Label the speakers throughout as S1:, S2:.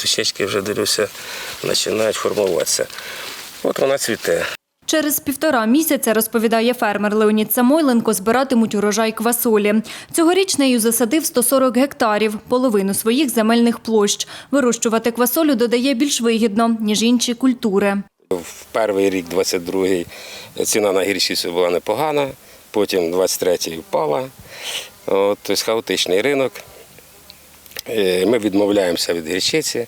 S1: стрічечки вже дивлюся, починають формуватися. От вона цвіте.
S2: Через півтора місяця, розповідає фермер Леонід Самойленко, збиратимуть урожай квасолі. Цьогоріч нею засадив 140 гектарів, половину своїх земельних площ. Вирощувати квасолю додає більш вигідно, ніж інші культури.
S1: В перший рік, 22-й, ціна на гірчицю була непогана, потім 23-й впала. От, тобто хаотичний ринок. Е, Ми відмовляємося від гірчиці.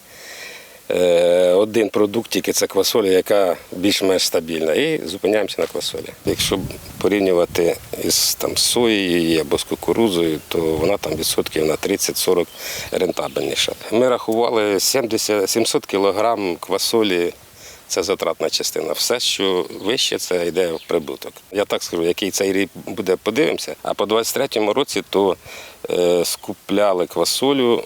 S1: Е, Один продукт тільки це квасоля, яка більш-менш стабільна, і зупиняємося на квасолі. Якщо порівнювати із там, соєю або з кукурузою, то вона там відсотків на 30-40 рентабельніша. Ми рахували 70, 700 кілограм квасолі. Це затратна частина. Все, що вище, це йде в прибуток. Я так скажу, який цей рік буде, подивимося. А по 23-му році то скупляли квасолю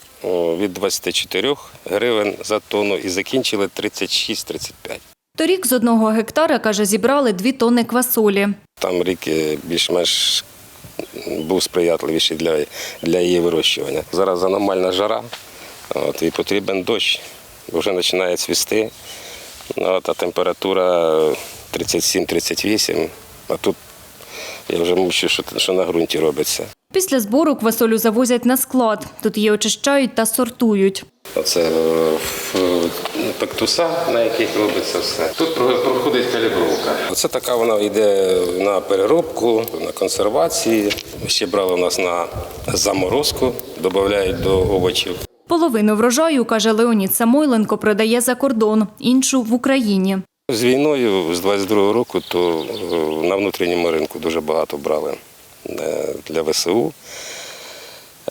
S1: від 24 гривень за тонну і закінчили 36-35.
S2: Торік з одного гектара, каже, зібрали дві тонни квасолі.
S1: Там рік е, більш-менш був сприятливіший для, для її вирощування. Зараз аномальна жара, от, і потрібен дощ, вже починає цвісти. От, а температура 37-38, а тут я вже мучу, що, що на ґрунті робиться.
S2: Після збору квасолю завозять на склад. Тут її очищають та сортують.
S1: Оце е, пектуса, на яких робиться все. Тут проходить калібровка. Оце така вона йде на переробку, на консервації. Ще брали у нас на заморозку, додають до овочів.
S2: Половину врожаю, каже Леонід Самойленко, продає за кордон, іншу в Україні.
S1: З війною з 22-го року то е, на внутрішньому ринку дуже багато брали е, для ВСУ.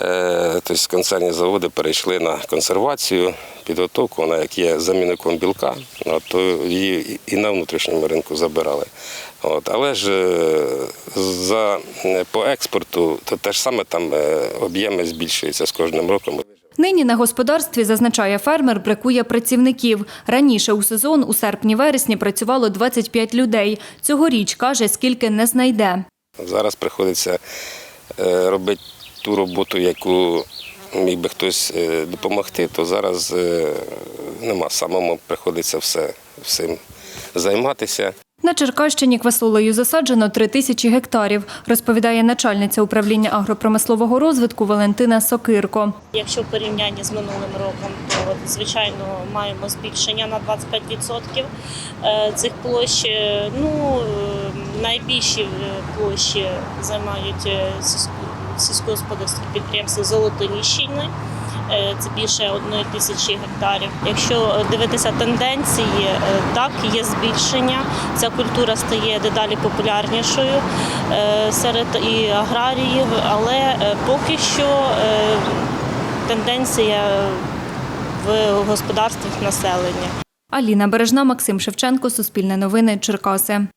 S1: Е, Тобто концерні заводи перейшли на консервацію, підготовку, вона як є замінником білка, то її і на внутрішньому ринку забирали. От, але ж за, по експорту то те ж саме там об'єми збільшуються з кожним роком.
S2: Нині на господарстві, зазначає фермер, бракує працівників. Раніше у сезон у серпні-вересні працювало 25 людей. Цьогоріч, каже, скільки не знайде.
S1: Зараз приходиться е, робити ту роботу, яку міг би хтось е, допомогти, то зараз е, нема. Самому приходиться все всім займатися.
S2: На Черкащині квасолею засаджено 3 тисячі гектарів, розповідає начальниця управління агропромислового розвитку Валентина Сокирко.
S3: Якщо в порівнянні з минулим роком, то звичайно маємо збільшення на 25% е, цих площ. Е, Ну е, найбільші площі займають сільськогосподарські підприємства Золотоніщини. Е, Це більше одної тисячі гектарів. Якщо дивитися тенденції, е, так є збільшення. Ця культура стає дедалі популярнішою е, серед і аграріїв, але е, поки що е, тенденція в господарствах населення.
S2: Аліна Бережна, Максим Шевченко, Суспільне новини, Черкаси.